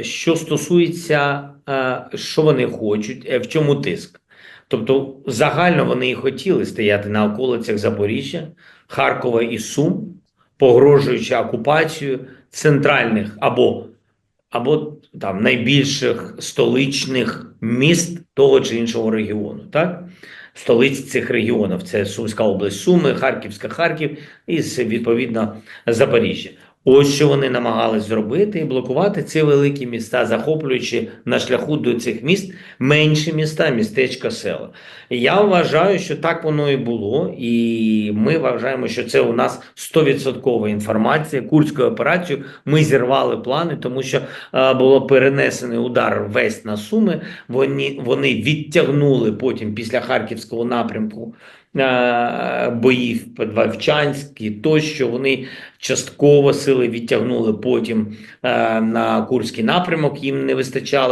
що стосується, е, що вони хочуть, е, в чому тиск. Тобто, загально вони і хотіли стояти на околицях Запоріжжя, Харкова і Сум, погрожуючи окупацією центральних або, або там найбільших столичних міст того чи іншого регіону. Так? Столиць цих регіонів це Сумська область, Суми, Харківська, Харків і відповідно Запоріжжя. Ось що вони намагались зробити і блокувати ці великі міста, захоплюючи на шляху до цих міст менші міста, містечка, села. Я вважаю, що так воно і було, і ми вважаємо, що це у нас 100% інформація. Курською операцією ми зірвали плани, тому що е, було перенесений удар весь на Суми. Вони, вони відтягнули потім після Харківського напрямку боїв під Вовчанськ і тощо. Вони частково сили відтягнули потім е, на Курський напрямок, їм не вистачало.